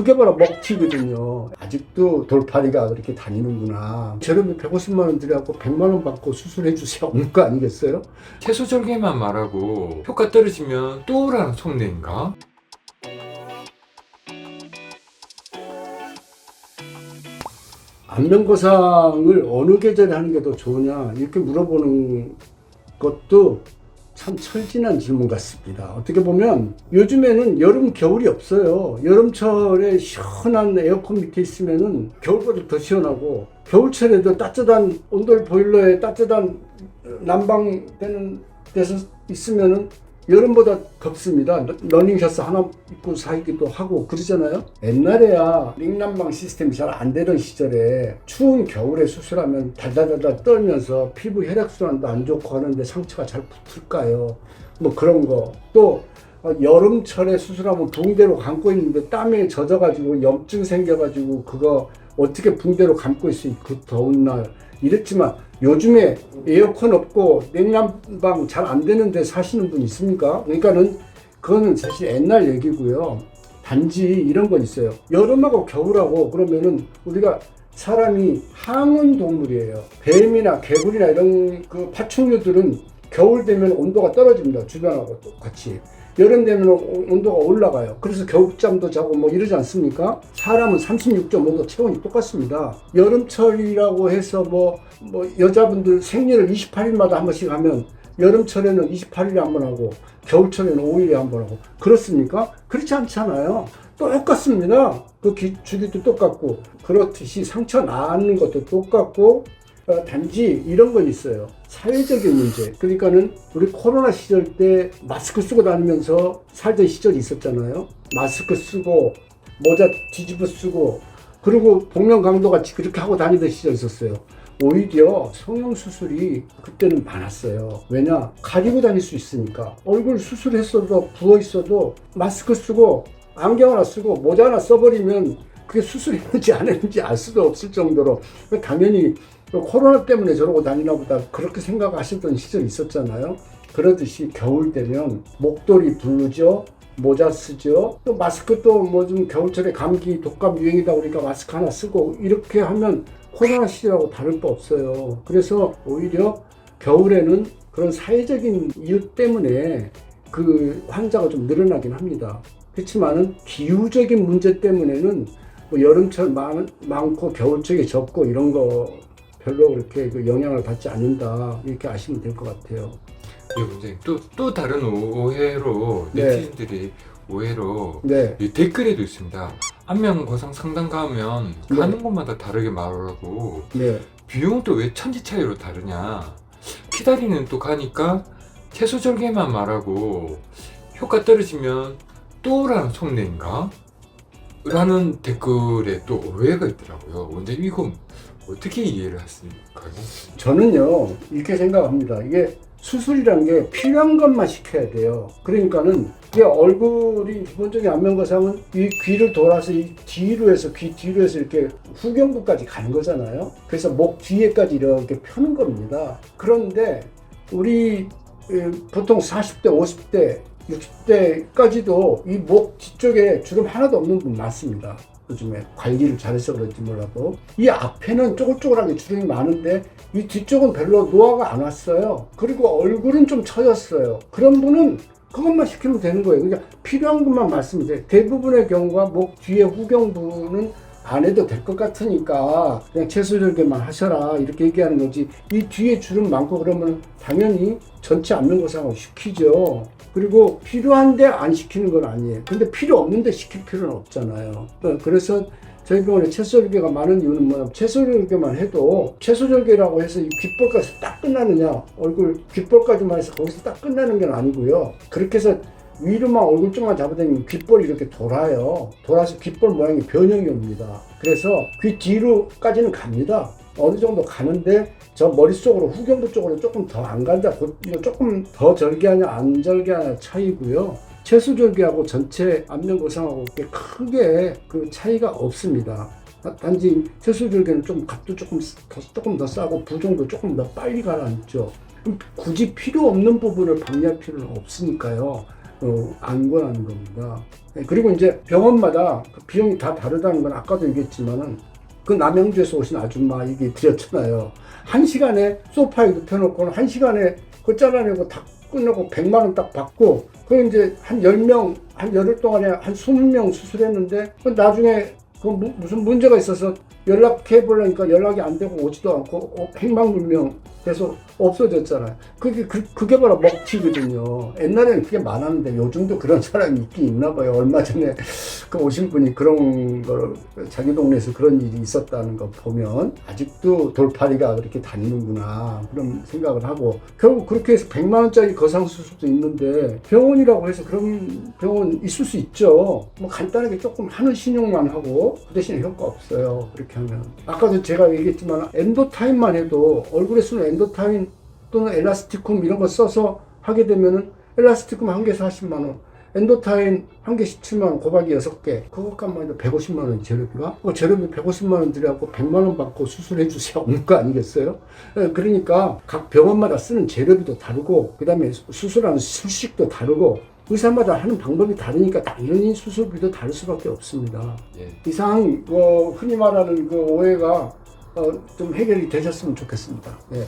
그게 바로 먹튀거든요. 아직도 돌팔이가 그렇게 다니는구나. 저렴이 150만 원 들여갖고 100만 원 받고 수술해 주세요. 없는 거 아니겠어요? 채소절개만 말하고 효과 떨어지면 또 오라는 속내인가? 안면거상을 어느 계절에 하는 게 더 좋으냐 이렇게 물어보는 것도 참 철진한 질문 같습니다. 어떻게 보면 요즘에는 여름 겨울이 없어요. 여름철에 시원한 에어컨 밑에 있으면은 겨울보다 더 시원하고 겨울철에도 따뜻한 온돌 보일러에 따뜻한 난방 되는 데서 있으면은 여름보다 덥습니다. 러닝셔츠 하나 입고 살기도 하고 그러잖아요. 옛날에야 링난방 시스템이 잘 안 되던 시절에 추운 겨울에 수술하면 달달달달 떨면서 피부 혈액순환도 안 좋고 하는데 상처가 잘 붙을까요? 뭐 그런 거. 또 어, 여름철에 수술하면 붕대로 감고 있는데 땀에 젖어가지고 염증 생겨가지고 그거 어떻게 붕대로 감고 있어 그 더운 날 이랬지만 요즘에 에어컨 없고 냉난방 잘 안 되는데 사시는 분 있습니까? 그러니까는 그거는 사실 옛날 얘기고요. 단지 이런 건 있어요. 여름하고 겨울하고 그러면은 우리가 사람이 항온 동물이에요. 뱀이나 개구리나 이런 그 파충류들은 겨울 되면 온도가 떨어집니다. 주변하고 똑같이. 여름 되면 온도가 올라가요. 그래서 겨울잠도 자고 뭐 이러지 않습니까? 사람은 36.5도 체온이 똑같습니다. 여름철이라고 해서 뭐, 뭐 여자분들 생리를 28일마다 한 번씩 하면 여름철에는 28일에 한 번 하고 겨울철에는 5일에 한 번 하고 그렇습니까? 그렇지 않잖아요. 똑같습니다. 그 기- 주기도 똑같고 그렇듯이 상처 나는 것도 똑같고 어, 단지 이런 건 있어요. 사회적인 문제. 그러니까는 우리 코로나 시절 때 마스크 쓰고 다니면서 살던 시절이 있었잖아요. 마스크 쓰고 모자 뒤집어 쓰고 그리고 복면 강도 같이 그렇게 하고 다니던 시절이 있었어요. 오히려 성형 수술이 그때는 많았어요. 왜냐? 가리고 다닐 수 있으니까. 얼굴 수술했어도 부어 있어도 마스크 쓰고 안경 하나 쓰고 모자 하나 써버리면 그게 수술했는지 안 했는지 알 수도 없을 정도로 당연히 코로나 때문에 저러고 다니나 보다 그렇게 생각하셨던 시절이 있었잖아요. 그러듯이 겨울 되면 목도리 부르죠. 모자 쓰죠. 또 마스크 또뭐좀 겨울철에 감기 독감 유행이다 보니까 마스크 하나 쓰고 이렇게 하면 코로나 시절하고 다를 바 없어요. 그래서 오히려 겨울에는 그런 사회적인 이유 때문에 그 환자가 좀 늘어나긴 합니다. 그렇지만은 기후적인 문제 때문에는 뭐 여름철 많, 많고 겨울철에 적고 이런 거 별로 그렇게 그 영향을 받지 않는다 이렇게 아시면 될 것 같아요. 이 문제 또, 또 다른 오해로 네. 네티즌들이 오해로 네, 이 댓글에도 있습니다. 안면 거상 상담 가면 네. 가는 곳마다 다르게 말하고 네, 비용도 왜 천지 차이로 다르냐? 키다리는 또 가니까 채소절개만 말하고 효과 떨어지면 또 오라는 속내인가? 라는 댓글에 또 오해가 있더라고요. 근데 이건 어떻게 이해를 했을까요? 저는요 이렇게 생각합니다. 이게 수술이란 게 필요한 것만 시켜야 돼요. 그러니까는 이게 얼굴이 기본적인 안면 거상은 이 귀를 돌아서 이 뒤로 해서 귀 뒤로 해서 이렇게 후경부까지 가는 거잖아요. 그래서 목 뒤에까지 이렇게 펴는 겁니다. 그런데 우리 에, 보통 40대, 50대, 60대까지도 이 목 뒤쪽에 주름 하나도 없는 분 많습니다. 요즘에 관리를 잘해서 그런지 몰라도 이 앞에는 쪼글쪼글하게 주름이 많은데 이 뒤쪽은 별로 노화가 안 왔어요. 그리고 얼굴은 좀 처졌어요. 그런 분은 그것만 시키면 되는 거예요. 그러니까 필요한 것만 말씀드려요. 대부분의 경우가 목 뒤에 후경부는 안 해도 될 것 같으니까 그냥 채소절개만 하셔라 이렇게 얘기하는 거지. 이 뒤에 주름 많고 그러면 당연히 전체 안면 거상을 시키죠. 그리고 필요한데 안 시키는 건 아니에요. 근데 필요 없는데 시킬 필요는 없잖아요. 어, 그래서 저희 병원에 채소절개가 많은 이유는 뭐냐면 채소절개만 해도 채소절개라고 해서 이 귓볼까지 딱 끝나느냐 얼굴 귓볼까지만 해서 거기서 딱 끝나는 건 아니고요. 그렇게 해서 위로만 얼굴 쪽만 잡아당기면 귓볼이 이렇게 돌아요. 돌아서 귓볼 모양이 변형이 옵니다. 그래서 귀 뒤로까지는 갑니다. 어느 정도 가는데 저 머릿속으로 후경부 쪽으로 조금 더 안 간다. 조금 더 절개하냐 안 절개하냐 차이고요. 채수절개하고 전체 안면거상하고 그렇게 크게 그 차이가 없습니다. 다- 단지 채수절개는 좀 값도 조금 더, 조금 더 싸고 부종도 조금 더 빨리 가라앉죠. 굳이 필요 없는 부분을 방리할 필요는 없으니까요. 어, 안 권하는 겁니다. 예, 그리고 이제 병원마다 그 비용이 다 다르다는 건 아까도 얘기했지만은 그 남양주에서 오신 아줌마 얘기 드렸잖아요. 한 시간에 소파에 눕혀놓고는 한 시간에 그 잘라내고 다 끝내고 100만 원 딱 받고 그 이제 한 10명 한 열흘 동안에 한 20명 수술했는데 그 나중에 그 무- 무슨 문제가 있어서 연락해 보려니까 연락이 안 되고 오지도 않고 어, 행방불명 돼서 없어졌잖아요. 그게 그, 그게 바로 먹튀거든요. 옛날에는 그게 많았는데 요즘도 그런 사람이 있긴 있나 봐요. 얼마 전에 그 오신 분이 그런 걸 자기 동네에서 그런 일이 있었다는 거 보면 아직도 돌팔이가 그렇게 다니는구나 그런 생각을 하고 결국 그렇게 해서 100만 원짜리 거상 수술도 있는데 병원이라고 해서 그런 병원 있을 수 있죠. 뭐 간단하게 조금 하는 신용만 하고 그 대신에 효과 없어요. 그렇게 하면 아까도 제가 얘기했지만 엔도타임만 해도 얼굴에 쓰는 엔도타임 또는 엘라스티쿰 이런 거 써서 하게 되면은 엘라스티쿰 한 개 40만 원, 엔도타인 한개 17만 원, 고박이 6개. 그것값만 해도 150만 원 재료비가? 그 재료비 150만 원 들여갖고 100만 원 받고 수술해 주세요. 없는 거 아니겠어요? 예, 그러니까 각 병원마다 쓰는 재료비도 다르고, 그 다음에 수술하는 수식도 다르고, 의사마다 하는 방법이 다르니까 당연히 수술비도 다를 수밖에 없습니다. 예. 이상 어, 흔히 말하는 그 오해가 어, 좀 해결이 되셨으면 좋겠습니다. 예.